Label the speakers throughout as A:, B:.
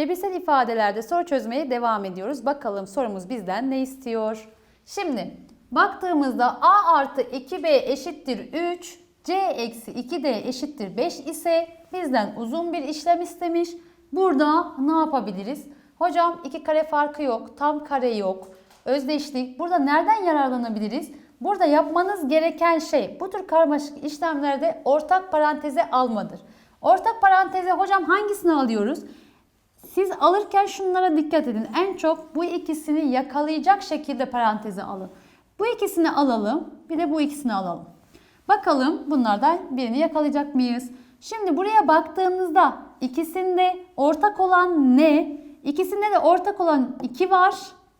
A: Cebirsel ifadelerde soru çözmeye devam ediyoruz. Bakalım sorumuz bizden ne istiyor? Şimdi baktığımızda a artı 2b eşittir 3, c eksi 2d eşittir 5 ise bizden uzun bir işlem istemiş. Burada ne yapabiliriz? Hocam iki kare farkı yok, tam kare yok, özdeşlik. Burada nereden yararlanabiliriz? Burada yapmanız gereken şey bu tür karmaşık işlemlerde ortak paranteze almadır. Ortak paranteze hocam hangisini alıyoruz? Siz alırken şunlara dikkat edin. En çok bu ikisini yakalayacak şekilde paranteze alın. Bu ikisini alalım. Bir de bu ikisini alalım. Bakalım bunlardan birini yakalayacak mıyız? Şimdi buraya baktığımızda ikisinde ortak olan ne? İkisinde de ortak olan 2 var.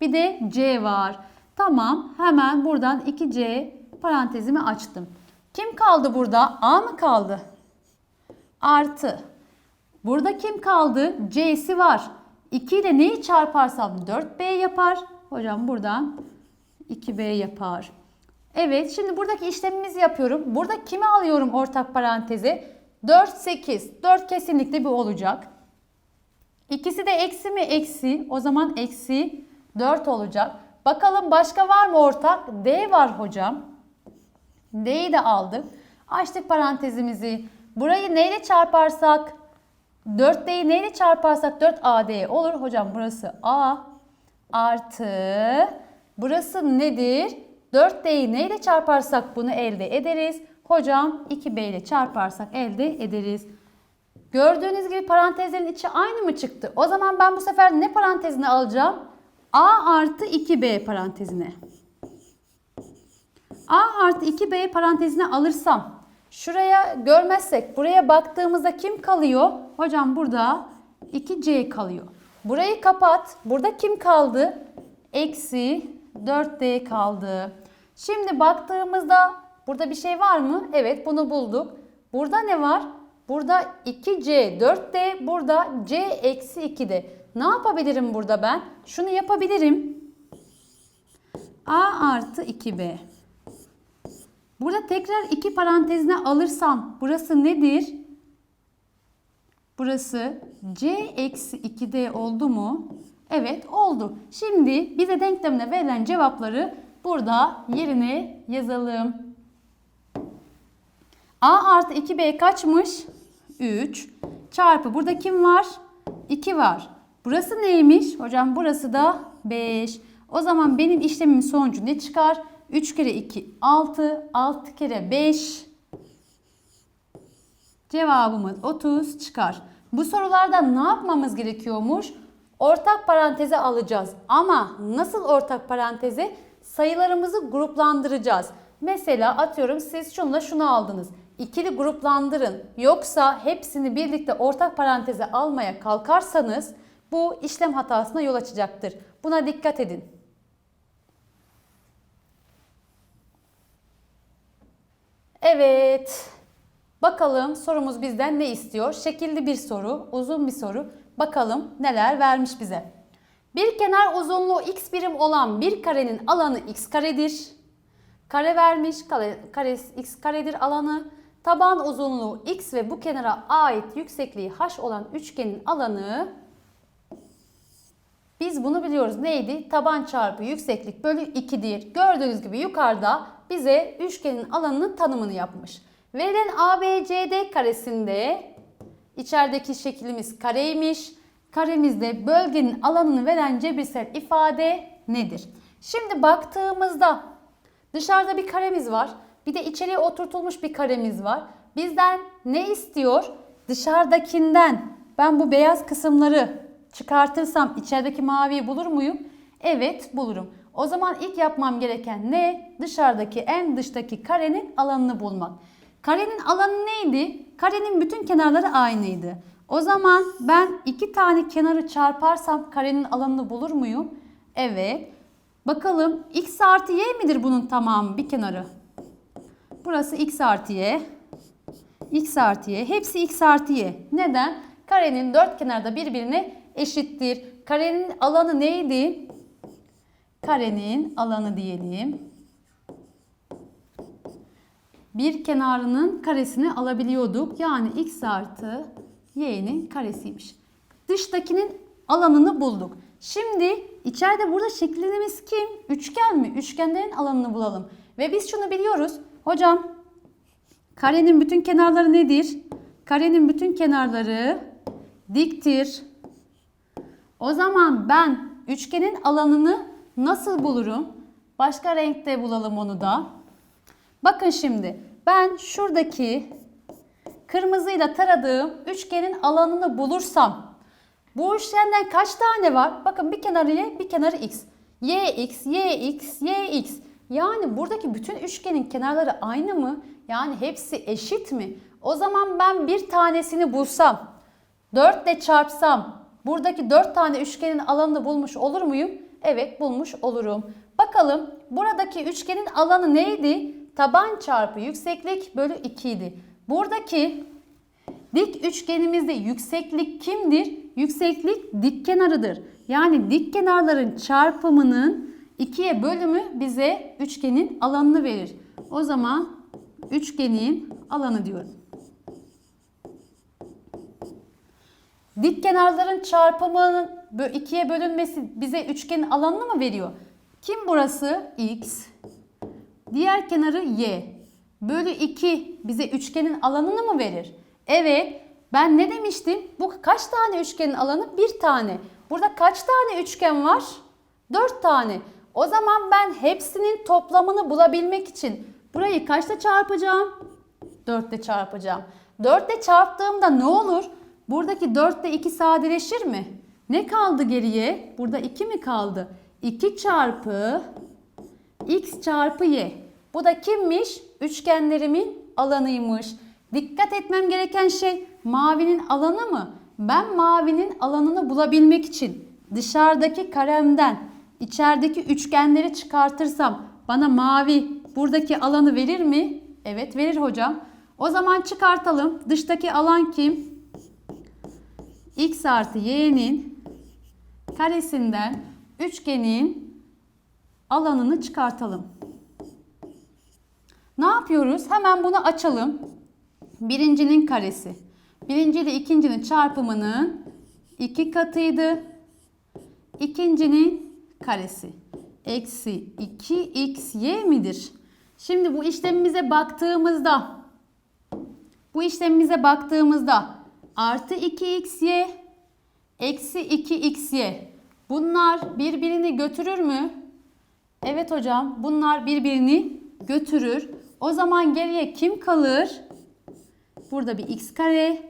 A: Bir de C var. Tamam hemen buradan 2C parantezimi açtım. Kim kaldı burada? A mı kaldı? Artı. Burada kim kaldı? C'si var. 2 ile neyi çarparsam 4B yapar. Hocam buradan 2B yapar. Evet şimdi buradaki işlemimizi yapıyorum. Burada kimi alıyorum ortak paranteze? 4, 8. 4 kesinlikle bir olacak. İkisi de eksi mi? Eksi. O zaman eksi 4 olacak. Bakalım başka var mı ortak? D var hocam. D'yi de aldık. Açtık parantezimizi. Burayı neyle çarparsak? 4D'yi neyle çarparsak 4AD olur. Hocam burası A artı burası nedir? 4D'yi neyle çarparsak bunu elde ederiz. Hocam 2B ile çarparsak elde ederiz. Gördüğünüz gibi parantezlerin içi aynı mı çıktı? O zaman ben bu sefer ne parantezine alacağım? A artı 2B parantezine. A artı 2B parantezine alırsam şuraya görmezsek buraya baktığımızda kim kalıyor? Hocam burada 2C kalıyor. Burayı kapat. Burada kim kaldı? Eksi 4D kaldı. Şimdi baktığımızda burada bir şey var mı? Evet bunu bulduk. Burada ne var? Burada 2C 4D burada C eksi 2D. Ne yapabilirim burada ben? Şunu yapabilirim. A artı 2B. Burada tekrar iki parantezine alırsam burası nedir? Burası C eksi 2D oldu mu? Evet oldu. Şimdi bize denklemine verilen cevapları burada yerine yazalım. A artı 2B kaçmış? 3. Çarpı burada kim var? 2 var. Burası neymiş? Hocam burası da 5. O zaman benim işlemimin sonucu ne çıkar? 3 kere 2 6. 6 kere 5. Cevabımız 30 çıkar. Bu sorularda ne yapmamız gerekiyormuş? Ortak paranteze alacağız. Ama nasıl ortak paranteze? Sayılarımızı gruplandıracağız. Mesela atıyorum siz şunla şunu aldınız. İkili gruplandırın. Yoksa hepsini birlikte ortak paranteze almaya kalkarsanız bu işlem hatasına yol açacaktır. Buna dikkat edin. Evet. Bakalım sorumuz bizden ne istiyor? Şekilli bir soru, uzun bir soru. Bakalım neler vermiş bize. Bir kenar uzunluğu x birim olan bir karenin alanı x karedir. Kare vermiş, kare, kare x karedir alanı. Taban uzunluğu x ve bu kenara ait yüksekliği h olan üçgenin alanı biz bunu biliyoruz. Neydi? Taban çarpı yükseklik bölü 2'dir. Gördüğünüz gibi yukarıda bize üçgenin alanının tanımını yapmış. Verilen ABCD karesinde içerideki şeklimiz kareymiş. Karemizde bölgenin alanını veren cebirsel ifade nedir? Şimdi baktığımızda dışarıda bir karemiz var. Bir de içeriye oturtulmuş bir karemiz var. Bizden ne istiyor? Dışarıdakinden ben bu beyaz kısımları çıkartırsam içerideki maviyi bulur muyum? Evet bulurum. O zaman ilk yapmam gereken ne? Dışarıdaki en dıştaki karenin alanını bulmak. Karenin alanı neydi? Karenin bütün kenarları aynıydı. O zaman ben iki tane kenarı çarparsam karenin alanını bulur muyum? Evet. Bakalım x artı y midir bunun tamamı bir kenarı? Burası x artı y. x artı y. Hepsi x artı y. Neden? Karenin dört kenarda birbirine eşittir. Karenin alanı neydi? Karenin alanı diyelim. Bir kenarının karesini alabiliyorduk. Yani x artı y'nin karesiymiş. Dıştakinin alanını bulduk. Şimdi içeride burada şeklimiz kim? Üçgen mi? Üçgenlerin alanını bulalım. Ve biz şunu biliyoruz. Hocam karenin bütün kenarları nedir? Karenin bütün kenarları diktir. O zaman ben üçgenin alanını nasıl bulurum? Başka renkte bulalım onu da. Bakın şimdi ben şuradaki kırmızıyla taradığım üçgenin alanını bulursam bu üçgenden kaç tane var? Bakın bir kenarı y, bir kenarı x. y x, y x, y x. Yani buradaki bütün üçgenin kenarları aynı mı? Yani hepsi eşit mi? O zaman ben bir tanesini bulsam, 4 ile çarpsam buradaki 4 tane üçgenin alanını bulmuş olur muyum? Evet bulmuş olurum. Bakalım buradaki üçgenin alanı neydi? Taban çarpı yükseklik bölü 2 idi. Buradaki dik üçgenimizde yükseklik kimdir? Yükseklik dik kenarıdır. Yani dik kenarların çarpımının ikiye bölümü bize üçgenin alanını verir. O zaman üçgenin alanı diyorum. Dik kenarların çarpımının bö- ikiye bölünmesi bize üçgenin alanını mı veriyor? Kim burası? X. Diğer kenarı y. Bölü 2 bize üçgenin alanını mı verir? Evet. Ben ne demiştim? Bu kaç tane üçgenin alanı? Bir tane. Burada kaç tane üçgen var? Dört tane. O zaman ben hepsinin toplamını bulabilmek için burayı kaçta çarpacağım? 4 ile çarpacağım. 4 ile çarptığımda ne olur? Buradaki 4 ile 2 sadeleşir mi? Ne kaldı geriye? Burada 2 mi kaldı? 2 çarpı x çarpı y. Bu da kimmiş? Üçgenlerimin alanıymış. Dikkat etmem gereken şey mavinin alanı mı? Ben mavinin alanını bulabilmek için dışarıdaki karemden içerideki üçgenleri çıkartırsam bana mavi buradaki alanı verir mi? Evet verir hocam. O zaman çıkartalım. Dıştaki alan kim? x artı y'nin karesinden üçgenin alanını çıkartalım. Ne yapıyoruz? Hemen bunu açalım. Birincinin karesi. Birinci ile ikincinin çarpımının iki katıydı. İkincinin karesi. Eksi 2xy midir? Şimdi bu işlemimize baktığımızda bu işlemimize baktığımızda artı 2xy eksi 2xy bunlar birbirini götürür mü? Evet hocam bunlar birbirini götürür. O zaman geriye kim kalır? Burada bir x kare,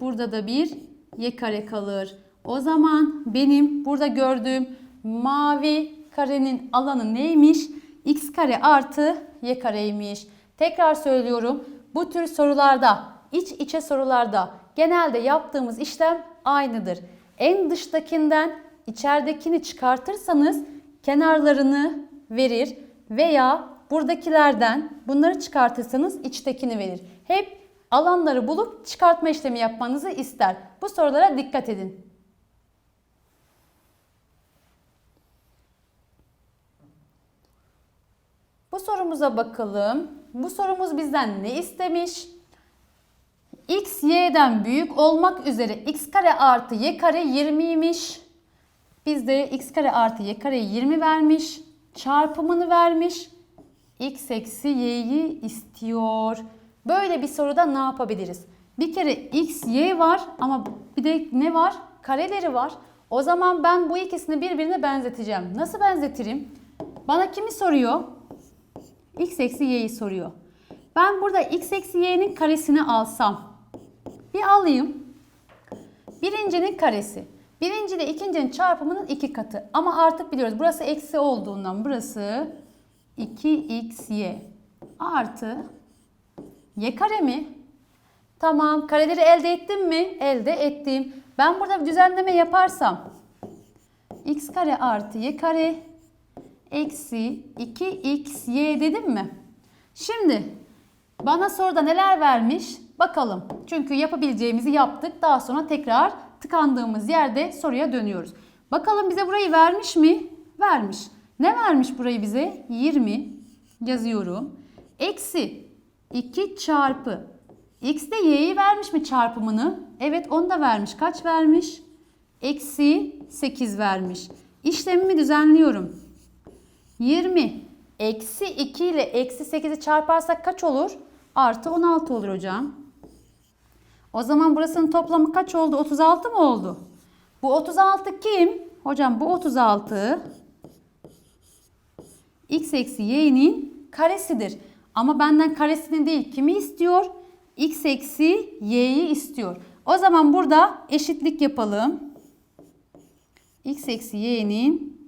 A: burada da bir y kare kalır. O zaman benim burada gördüğüm mavi karenin alanı neymiş? x kare artı y kareymiş. Tekrar söylüyorum. Bu tür sorularda, iç içe sorularda genelde yaptığımız işlem aynıdır. En dıştakinden içeridekini çıkartırsanız kenarlarını verir veya buradakilerden bunları çıkartırsanız içtekini verir. Hep alanları bulup çıkartma işlemi yapmanızı ister. Bu sorulara dikkat edin. Bu sorumuza bakalım. Bu sorumuz bizden ne istemiş? X y'den büyük olmak üzere x kare artı y kare 20'ymiş. Bizde x kare artı y kare 20 vermiş. Çarpımını vermiş. x eksi y'yi istiyor. Böyle bir soruda ne yapabiliriz? Bir kere x, y var ama bir de ne var? Kareleri var. O zaman ben bu ikisini birbirine benzeteceğim. Nasıl benzetirim? Bana kimi soruyor? x eksi y'yi soruyor. Ben burada x eksi y'nin karesini alsam. Bir alayım. Birincinin karesi. Birinci ile ikincinin çarpımının iki katı. Ama artık biliyoruz burası eksi olduğundan burası 2xy artı y kare mi? Tamam kareleri elde ettim mi? Elde ettim. Ben burada bir düzenleme yaparsam x kare artı y kare eksi 2xy dedim mi? Şimdi bana soruda neler vermiş? Bakalım. Çünkü yapabileceğimizi yaptık. Daha sonra tekrar tıkandığımız yerde soruya dönüyoruz. Bakalım bize burayı vermiş mi? Vermiş. Ne vermiş burayı bize? 20 yazıyorum. Eksi 2 çarpı. X de y'yi vermiş mi çarpımını? Evet onu da vermiş. Kaç vermiş? eksi 8 vermiş. İşlemimi düzenliyorum. 20 eksi 2 ile eksi 8'i çarparsak kaç olur? Artı 16 olur hocam. O zaman burasının toplamı kaç oldu? 36 mı oldu? Bu 36 kim? Hocam bu 36 x eksi y'nin karesidir. Ama benden karesini değil kimi istiyor? x eksi y'yi istiyor. O zaman burada eşitlik yapalım. x eksi y'nin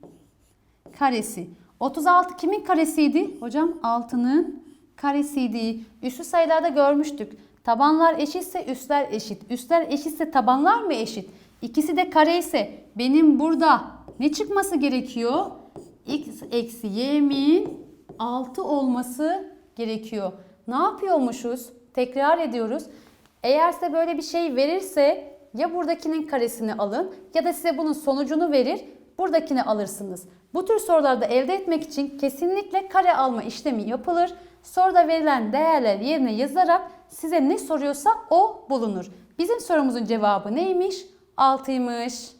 A: karesi. 36 kimin karesiydi? Hocam 6'nın karesiydi. Üslü sayılarda görmüştük. Tabanlar eşitse üstler eşit. Üstler eşitse tabanlar mı eşit? İkisi de kare ise benim burada ne çıkması gerekiyor? x eksi y'min 6 olması gerekiyor. Ne yapıyormuşuz? Tekrar ediyoruz. Eğer size böyle bir şey verirse ya buradakinin karesini alın ya da size bunun sonucunu verir buradakini alırsınız. Bu tür sorularda elde etmek için kesinlikle kare alma işlemi yapılır. Soruda verilen değerler yerine yazarak size ne soruyorsa o bulunur. Bizim sorumuzun cevabı neymiş? 6'ymış.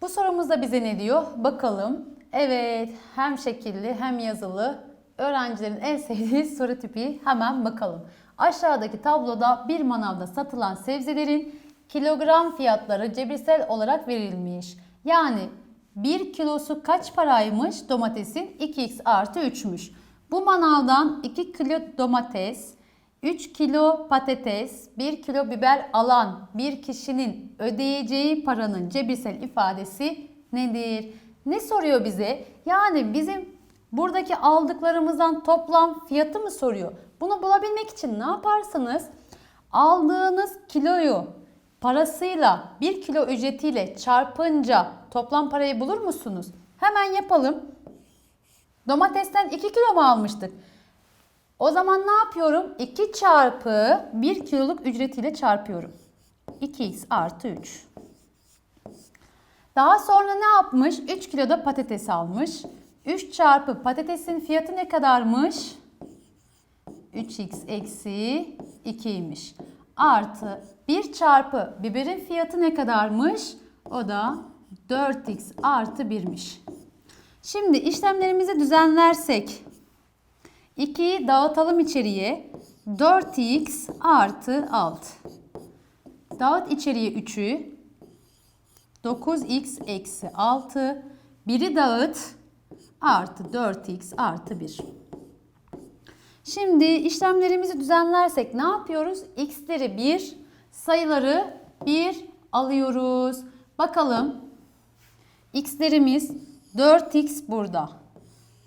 A: Bu sorumuzda bize ne diyor? Bakalım. Evet, hem şekilli hem yazılı öğrencilerin en sevdiği soru tipi hemen bakalım. Aşağıdaki tabloda bir manavda satılan sebzelerin kilogram fiyatları cebirsel olarak verilmiş. Yani 1 kilosu kaç paraymış domatesin? 2x artı 3'müş. Bu manavdan 2 kilo domates, 3 kilo patates, 1 kilo biber alan bir kişinin ödeyeceği paranın cebirsel ifadesi nedir? Ne soruyor bize? Yani bizim buradaki aldıklarımızdan toplam fiyatı mı soruyor? Bunu bulabilmek için ne yaparsınız? Aldığınız kiloyu parasıyla 1 kilo ücretiyle çarpınca toplam parayı bulur musunuz? Hemen yapalım. Domatesten 2 kilo mu almıştık? O zaman ne yapıyorum? 2 çarpı 1 kiloluk ücretiyle çarpıyorum. 2x artı 3. Daha sonra ne yapmış? 3 kiloda patates almış. 3 çarpı patatesin fiyatı ne kadarmış? 3x eksi 2'ymiş. Artı 1 çarpı biberin fiyatı ne kadarmış? O da 4x artı 1'miş. Şimdi işlemlerimizi düzenlersek 2'yi dağıtalım içeriye. 4x artı 6. Dağıt içeriye 3'ü. 9x eksi 6. 1'i dağıt. Artı 4x artı 1. Şimdi işlemlerimizi düzenlersek ne yapıyoruz? x'leri 1, sayıları 1 alıyoruz. Bakalım. x'lerimiz 4x burada.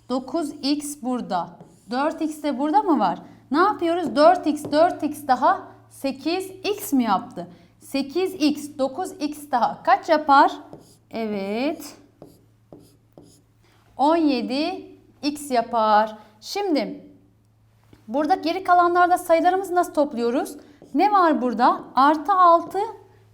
A: 9x burada. 4x de burada mı var? Ne yapıyoruz? 4x, 4x daha 8x mi yaptı? 8x, 9x daha kaç yapar? Evet. 17x yapar. Şimdi burada geri kalanlarda sayılarımızı nasıl topluyoruz? Ne var burada? Artı 6,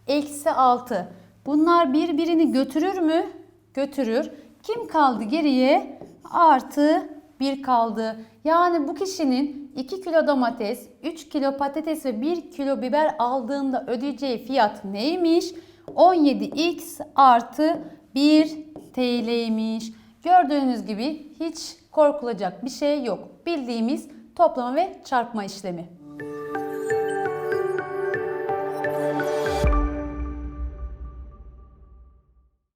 A: eksi 6. Bunlar birbirini götürür mü? Götürür. Kim kaldı geriye? Artı 1 kaldı. Yani bu kişinin 2 kilo domates, 3 kilo patates ve 1 kilo biber aldığında ödeyeceği fiyat neymiş? 17x artı 1 TL'ymiş. Gördüğünüz gibi hiç korkulacak bir şey yok. Bildiğimiz toplama ve çarpma işlemi.